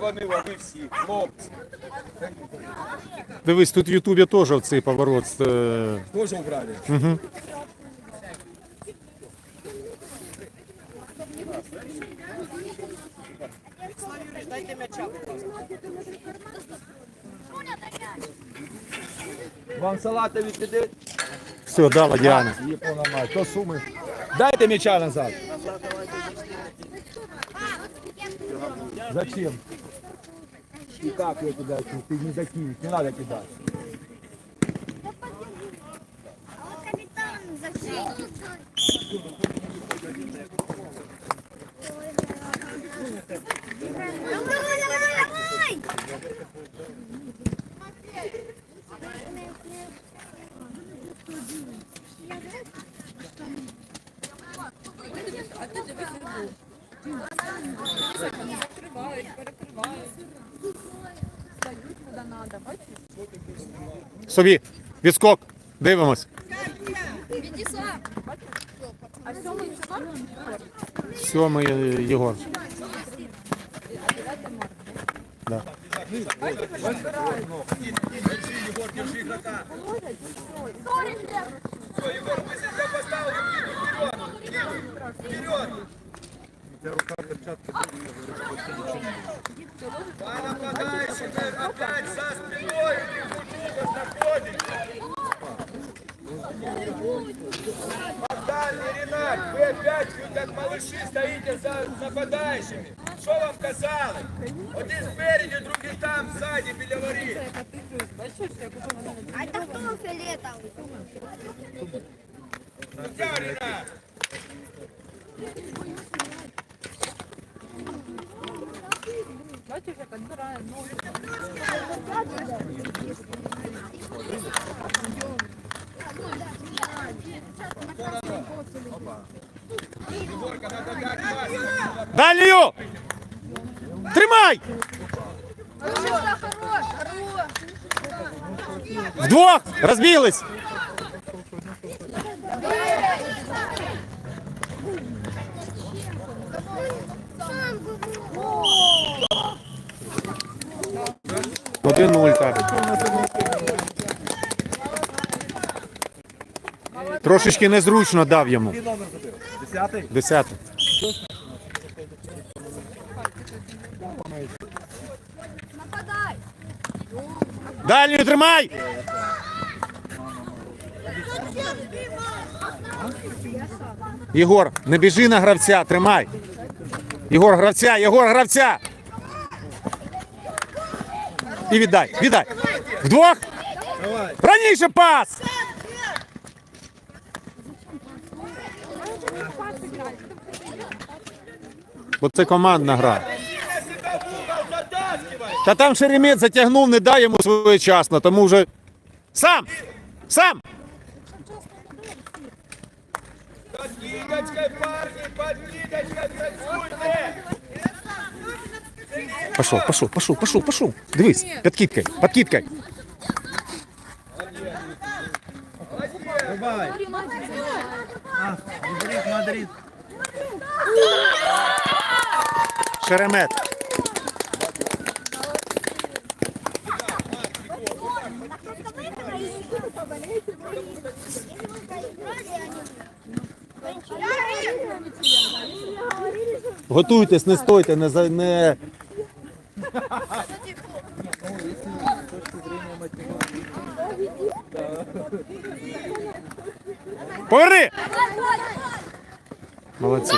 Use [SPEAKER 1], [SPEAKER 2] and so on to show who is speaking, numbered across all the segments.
[SPEAKER 1] Жінка каже, а вони ви всі, хлопці.
[SPEAKER 2] Дивись, тут в Ютубі теж цей поворот. е,
[SPEAKER 1] Тоже убрали. Вам салата відкиди?
[SPEAKER 2] Все, дала Діана.
[SPEAKER 1] Япона мать, то суми. Дайте м'яча назад. Зачем? И как я кидаю? Ты не закинешь, не надо кидать.
[SPEAKER 2] Собі, відскок. Дивимось. Сьомий Єгор. Да.
[SPEAKER 1] Опять за спиной Дальний Ренат, вы опять как малыши стоите за нападающими. Що вам казали? Один спереді, другий там, ззаді, біля воріт.
[SPEAKER 3] А это кто фиолетовый?
[SPEAKER 1] Я, Ренат.
[SPEAKER 4] бачиш, як відбирає ну,
[SPEAKER 2] Дальнюю! Тримай! Вдвох! Разбились! 4-0, так. Трошечки незручно дав йому.
[SPEAKER 1] Десятий?
[SPEAKER 2] Десятий.
[SPEAKER 3] нападай
[SPEAKER 2] Далі тримай! Єгор, не біжи на гравця, тримай. Єгор, гравця, Єгор, гравця! І віддай, віддай. Вдвох. Раніше пас. Бо це командна гра. Та там Шеремет затягнув, не дай йому своєчасно, тому вже. Сам! Сам!
[SPEAKER 1] Под кидочкой, парни, под танцуйте!
[SPEAKER 2] Пошов, пошов, пошов, пошов, пошов. Дивись, підкидкой.
[SPEAKER 1] Давай. Мадрид, Мадрид.
[SPEAKER 2] Шеремет. Готуйтесь, не стойте, не за не. Поверни! Молодці.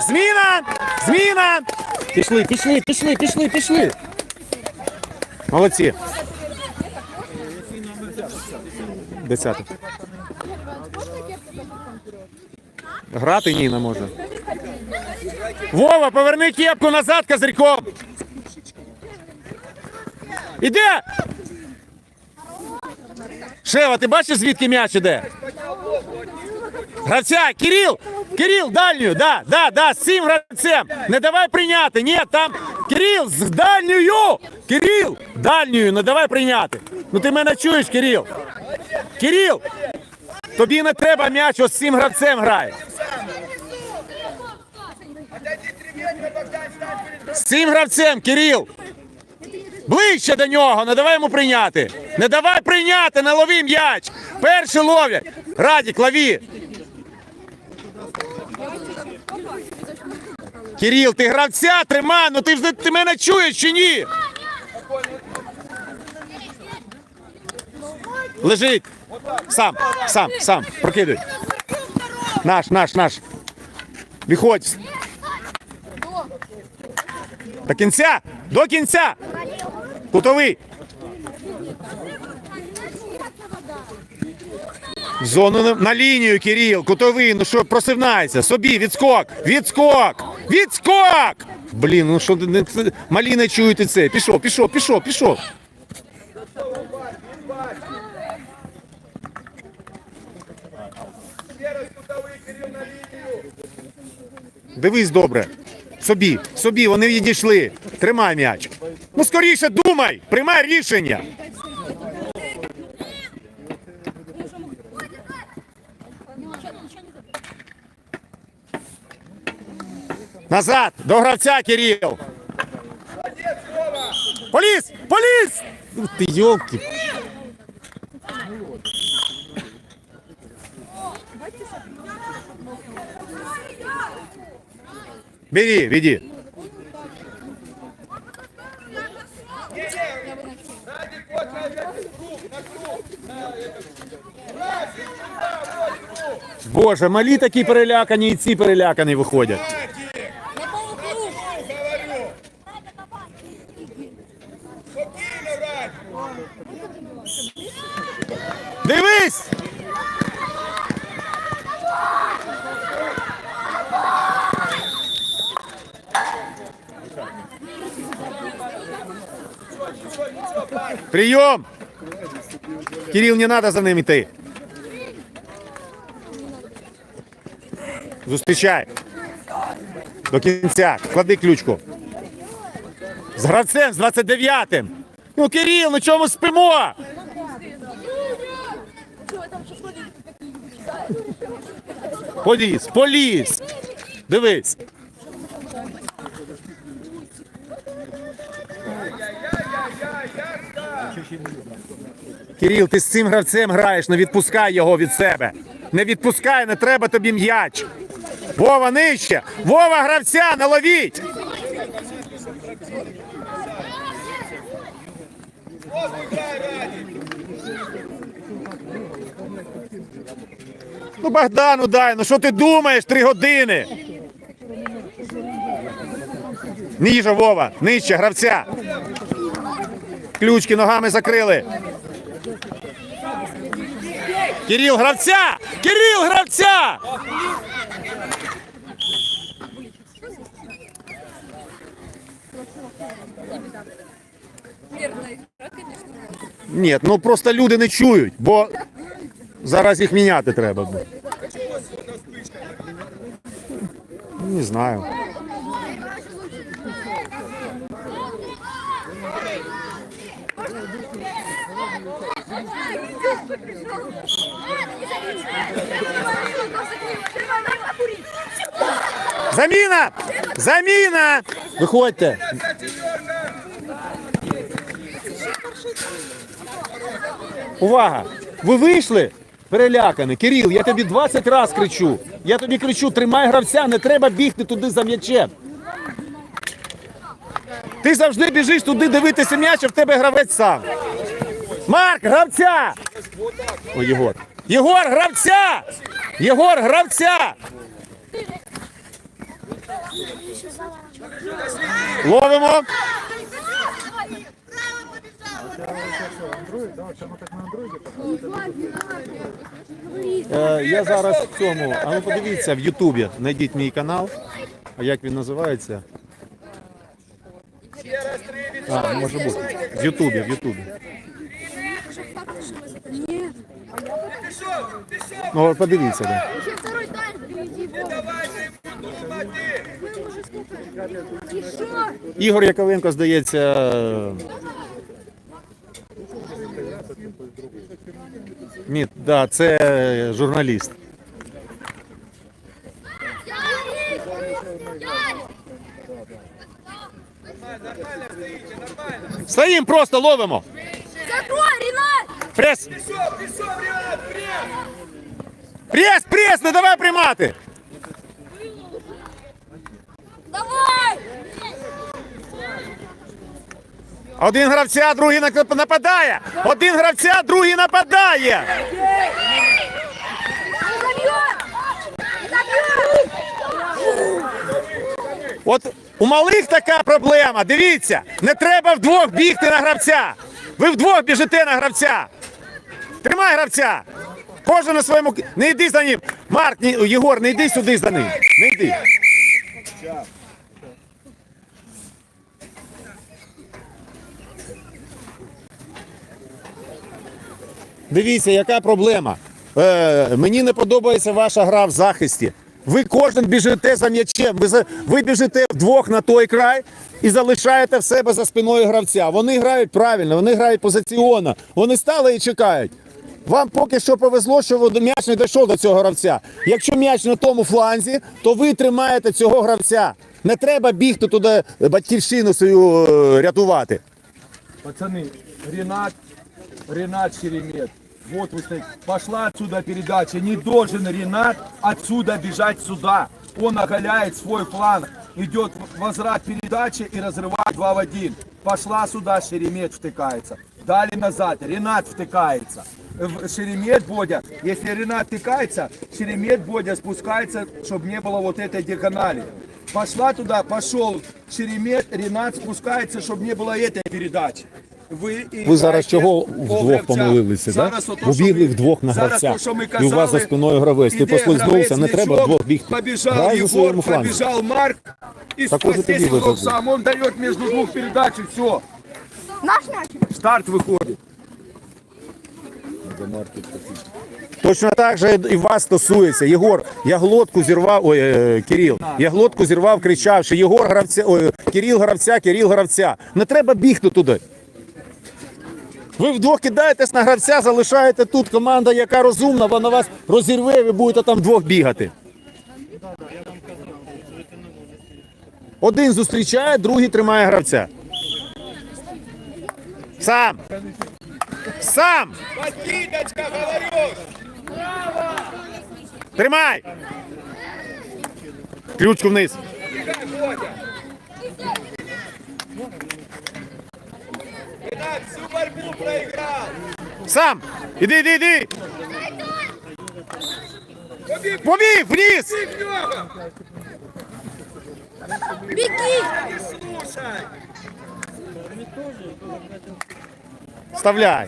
[SPEAKER 2] Зміна! Зміна! Пішли, пішли, пішли, пішли, пішли. Молодці. Десятий. Грати ні не можна. Вова, поверни кепку назад козирьком. Іде! Шева, ти бачиш, звідки м'яч іде? Гравця, Кирил! Кирил, дальню, да, да, да, з цим гравцем. Не давай прийняти. Ні, там Кирил з дальньою! Кирил, дальньою, не давай прийняти. Ну ти мене чуєш, Кирил? Кирил! Тобі не треба м'яч, ось з цим гравцем грає. З цим гравцем, Кирил! Ближче до нього, не давай йому прийняти. Не давай прийняти, не лови м'яч. Перший ловлять. Радік, лови. Кирил, ти гравця тримай, ну ти ж ти мене чуєш чи ні? Лежить. Сам, сам, сам, прокидуй. Наш, наш, наш. Виходь. До кінця! До кінця! Кутовий! В Зону на- на лінію, Кирил, кутовий, ну що, просивнайся, собі, відскок, відскок, відскок! Блін, ну що, малі не чують і це. Пішов, пішов, пішов, пішов. Дивись добре. Собі, собі, вони відійшли. Тримай м'яч. Ну скоріше думай, приймай рішення. Назад, до гравця, Кирил. Поліз! Ух Ти йолки. Бери, веди.
[SPEAKER 1] Радік, от на круг, на круг. На этот. Радік, сюда, вот веди.
[SPEAKER 2] Боже, малі такі перелякані і ці перелякані виходять.
[SPEAKER 1] Радік. Говорю. Спокійно, Радік.
[SPEAKER 2] Дивись! Прием! Кирилл, не надо за ним йти. Зустрічай. До кінця. Клади ключку. З гравцем, з 29-м. Ну, Кирил, ну чому спимо? Поліз, поліз. Дивись. Кирил, ти з цим гравцем граєш, не відпускай його від себе. Не відпускай, не треба тобі м'яч. Вова нижче! Вова гравця,
[SPEAKER 1] грай, Радік.
[SPEAKER 2] Ну, Богдану дай, ну що ти думаєш три години? Ніже, Вова, нижче, гравця. Ключки ногами закрили. Кирил, гравця! Кирил, гравця! Ні, ну просто люди не чують, бо зараз їх міняти треба. Не знаю. Заміна! Заміна! Виходьте! Увага! Ви вийшли? Перелякані. Кирил, я тобі 20 разів кричу. Я тобі кричу, тримай гравця, не треба бігти туди за м'ячем. Ти завжди біжиш туди дивитися м'яч, а в тебе гравець сам. Марк, гравця! О, Єгор. Єгор, гравця! Єгор, гравця! Ловимо. Е, я зараз в цьому. А ну подивіться в Ютубі. Знайдіть мій канал. А як він називається? А, може бути. В Ютубі, в Ютубі.
[SPEAKER 1] Пішов, пішов.
[SPEAKER 2] Ну, подивіться. Да.
[SPEAKER 1] Не давайте йому думати.
[SPEAKER 2] Ігор Яковенко, здається. е, Ні, да, це журналіст. Стоїм просто ловимо. Прес. Прес, прес, не давай приймати.
[SPEAKER 3] Давай!
[SPEAKER 2] Один гравця, другий нападає. Один гравця, другий нападає. От у малих така проблема. Дивіться, не треба вдвох бігти на гравця. Ви вдвох біжите на гравця. Тримай гравця. Кожен на своєму. Не йди за ним. Марк, ні, Єгор, не йди сюди за ним. Не йди. Дивіться, яка проблема. Е, мені не подобається ваша гра в захисті. Ви кожен біжите за м'ячем. Ви, за- ви біжите вдвох на той край і залишаєте в себе за спиною гравця. Вони грають правильно, вони грають позиційно. Вони стали і чекають. Вам поки що повезло, що м'яч не дійшов до цього гравця. Якщо м'яч на тому фланзі, то ви тримаєте цього гравця. Не треба бігти туди батьківщину свою е, рятувати.
[SPEAKER 1] Пацаны, Ренат, Ренат Шеремет. Вот вы стоите. Пошла отсюда передача. Не должен Ренат отсюда бежать сюда. Он оголяет свой фланг. Идет возврат передачи и разрывает 2 в 1. Пошла сюда, Шеремет втыкается. Дали назад, Ренат втыкается. Шеремет Бодя, если Ренат втыкается, Шеремет Бодя спускается, чтобы не было вот этой диагонали. Пошла туда, пошел Шеремет, Ренат спускается, чтобы не было этой передачи. Ви,
[SPEAKER 2] зараз чого вдвох помилилися, так?
[SPEAKER 1] Зараз ото,
[SPEAKER 2] Бо
[SPEAKER 1] що
[SPEAKER 2] бігли
[SPEAKER 1] ми-
[SPEAKER 2] вдвох на гравця. І у вас за спиною гравець. Ти послизнувся, не треба вдвох бігти. Грай за
[SPEAKER 1] Єгор,
[SPEAKER 2] своєму флангу.
[SPEAKER 1] побіжав Марк. І
[SPEAKER 2] Так ось і
[SPEAKER 1] здесь
[SPEAKER 2] тобі
[SPEAKER 1] игрок сам, он дает между двух передач и все.
[SPEAKER 3] Наш мяч!
[SPEAKER 1] Старт выходит.
[SPEAKER 2] Точно так же і вас стосується. Єгор, я глотку зірвав, ой, е, Кирил, я глотку зірвав, кричавши, Єгор гравця, ой, Кирил гравця, Кирил гравця. Не треба бігти туди. Ви вдвох кидаєтесь на гравця, залишаєте тут команда, яка розумна, вона вас розірве, ви будете там вдвох бігати. Один зустрічає, другий тримає гравця. Сам. Сам. Тримай! Ключку вниз.
[SPEAKER 5] Ренат всю борьбу проиграл!
[SPEAKER 2] Сам! Іди, іди, іди!
[SPEAKER 5] Побег,
[SPEAKER 2] Побіг вниз!
[SPEAKER 5] в него!
[SPEAKER 3] Беги!
[SPEAKER 5] Не слушай!
[SPEAKER 2] Вставляй.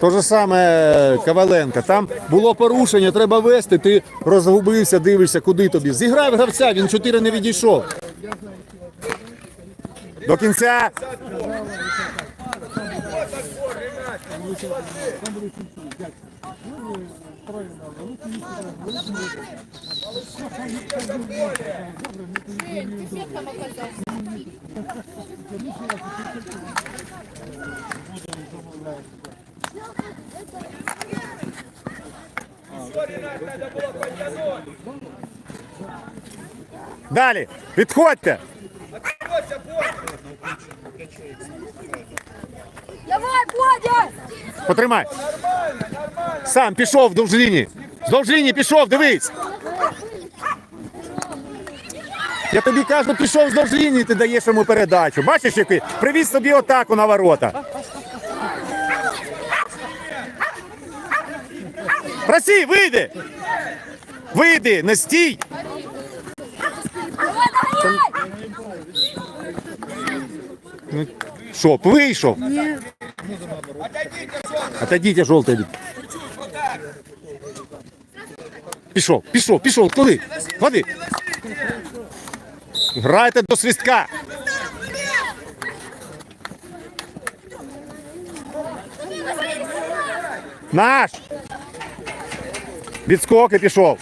[SPEAKER 2] То же саме Коваленко. Там було порушення, треба вести. Ти розгубився, дивишся, куди тобі. Зіграв гравця, він 4 не відійшов. До кінця. Далі. Відходьте.
[SPEAKER 3] Давай, Бодя!
[SPEAKER 2] Потримай. Сам пішов вдовж лінії. Вздовж лінії пішов, дивись. Я тобі кажу, пішов вздовж лінії, ти даєш йому передачу. Бачиш, який? Привіз собі атаку на ворота. Просій, вийди! Вийди, не стій! Що, вийшов?
[SPEAKER 5] Жон!
[SPEAKER 2] Отойдите, жовтий. Пішов, пішов, пішов, куди? Ходи. Грайте до свистка. Наш. Відскоки пішов.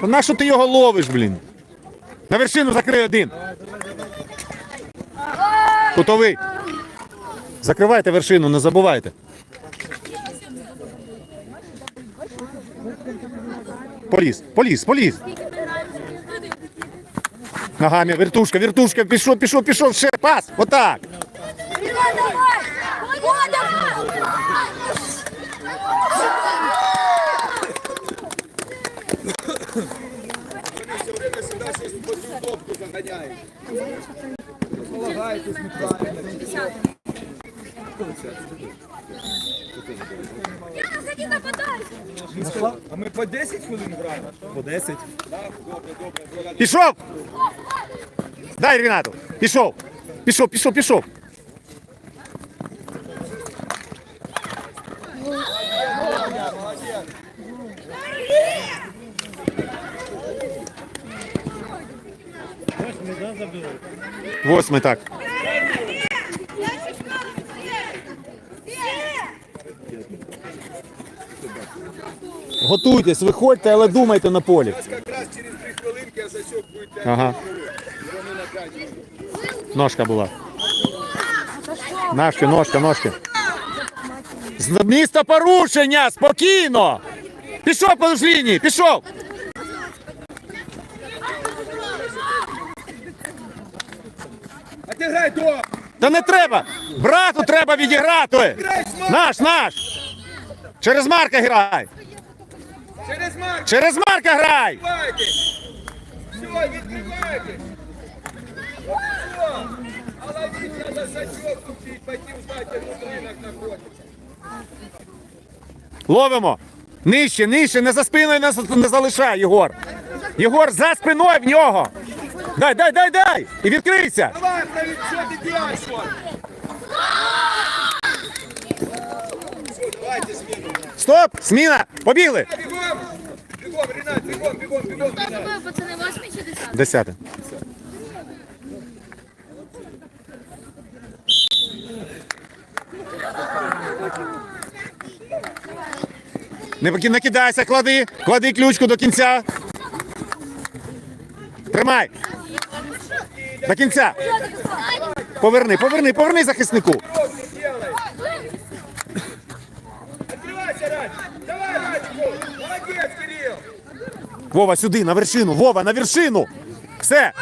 [SPEAKER 2] Та на що ти його ловиш, блін? На вершину закрий один. Кутовий. Закривайте вершину, не забувайте. Поліз, поліз, поліз. Ногами, вертушка, вертушка, пішов, пішов, пішов, ще, пас, отак.
[SPEAKER 1] заганяють.
[SPEAKER 4] Полагаетесь неправильно.
[SPEAKER 3] Заходи, нападай!
[SPEAKER 4] А ми по 10 хвилин граємо?
[SPEAKER 2] По 10.
[SPEAKER 1] Так, добре, добре.
[SPEAKER 2] Пішов! Дай Ренату! Пішов! Пішов, пішов, пішов! Восьмий так. Готуйтесь, виходьте, але думайте на полі. Ага. Ножка була. Ножки, ножка, ножки. З міста порушення! Спокійно! Пішов по лінії, пішов!
[SPEAKER 1] А ти грай до!
[SPEAKER 2] Та не треба! Брату треба відіграти! Наш, наш! Через Марка грай!
[SPEAKER 1] Через Марк!
[SPEAKER 2] Через Марка грай!
[SPEAKER 1] Все, відкривайте!
[SPEAKER 2] Ловимо! Нижче, нижче, не за спиною нас не залишай, Єгор! Єгор, за спиною в нього! Дай, дай, дай, дай! І відкрийся!
[SPEAKER 1] Правит, что ты? Давайте смену.
[SPEAKER 2] Стоп! Сміна! Побігли!
[SPEAKER 1] Бегом! Бегом, Ренат, бегом, бегом, бегом,
[SPEAKER 3] Хто такой, пацани, восьмий чи десятий?
[SPEAKER 2] Десяте. Не поки- накидайся, клади, клади ключку до кінця. Тримай. До кінця. Поверни, поверни, поверни захиснику. Вова, сюди, на вершину. Вова, на вершину. Все.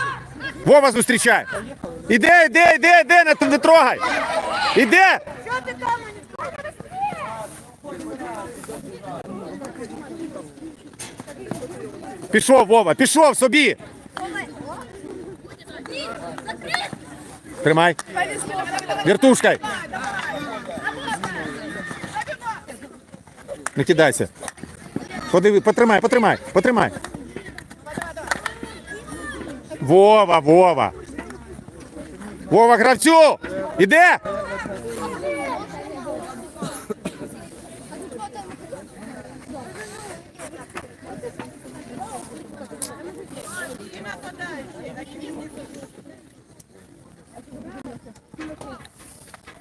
[SPEAKER 2] Вова зустрічай. Іде, іде, іде, іде, не, не трогай. Іде. Пішов, Вова, пішов собі. Тримай. Вертушкой. Не кидайся. Подиви, потримай, потримай, потримай. Вова, Вова. Вова, гравцю! Іде!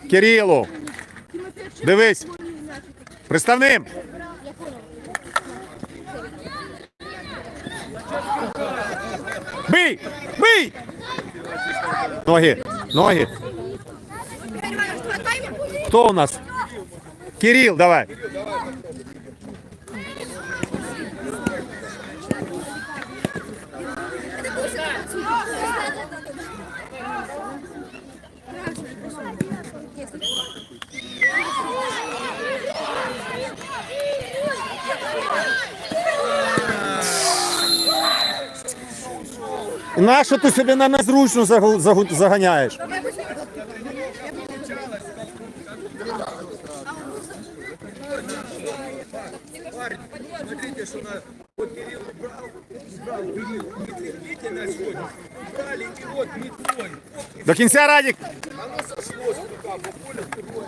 [SPEAKER 2] Кирилу. Дивись. Представним. Бий! Бий! Ноги! Ноги! Хто у нас? Кирил, давай. Нащо ти себе на загу- заганяєш?
[SPEAKER 1] Смотрите, что на... Вот Кирилл на сегодня? Брали и вот метлой.
[SPEAKER 2] До кінця, Радік.
[SPEAKER 1] Оно.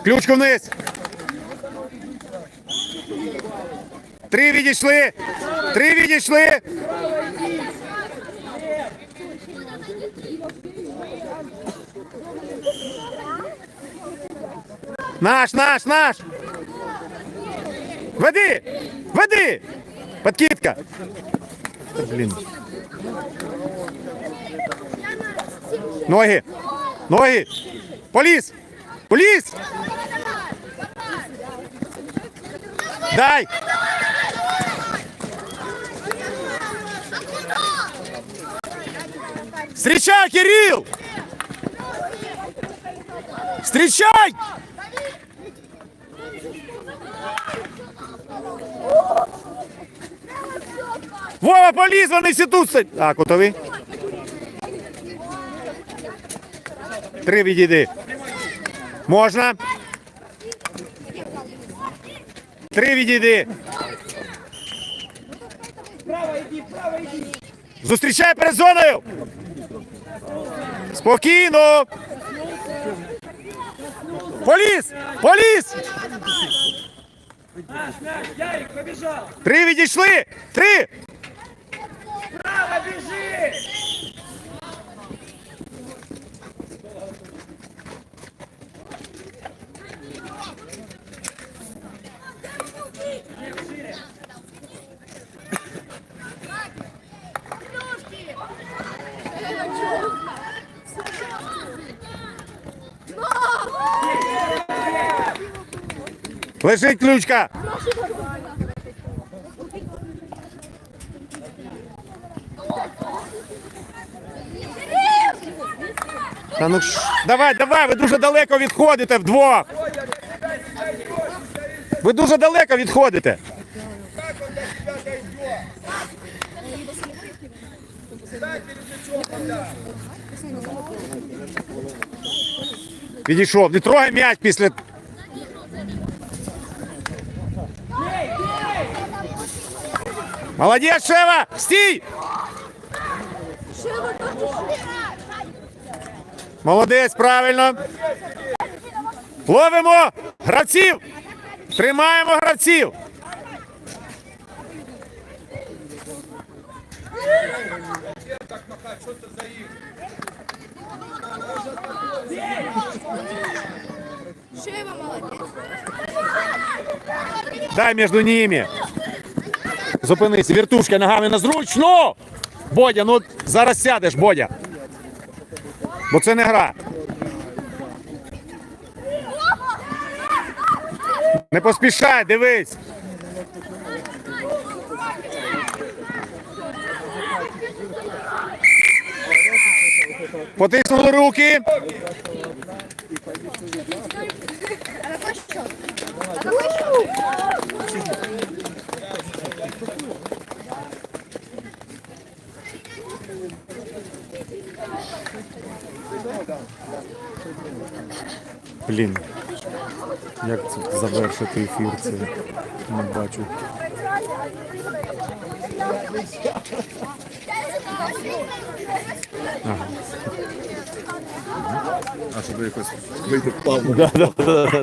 [SPEAKER 2] Ключку вниз. Три відійшли. Три відійшли. Наш, наш, наш. Веди! Веди! Подкидка. Та, Блін. Ноги! Ноги! Поліз! Поліз! Дай! Встречай, Кирилл! Встречай! Вова, поліз, вони всі тут сидять. А, готові? Три відійди. Можна? Три відійди. Зустрічай перед зоною. Спокійно. Поліс! Поліс! Три відійшли! Три!
[SPEAKER 1] Право, біжи!
[SPEAKER 2] Лежить ключка. Та ну ш- давай, давай, ви дуже далеко відходите вдвох. Ви дуже далеко відходите. Підійшов. Не трогай м'яч після. Молодець, Шева! Стій! Молодець, правильно. Ловимо гравців! Тримаємо гравців! Дай між ними. Зупинись, вертушка ногами на зручно. Бодя, ну зараз сядеш, Бодя. Бо це не гра. Не поспішай, дивись. Потиснули руки. Блін. Як це завершити ефір? Це не бачу.
[SPEAKER 6] А щоб якось вийти плавно.
[SPEAKER 2] Да, да.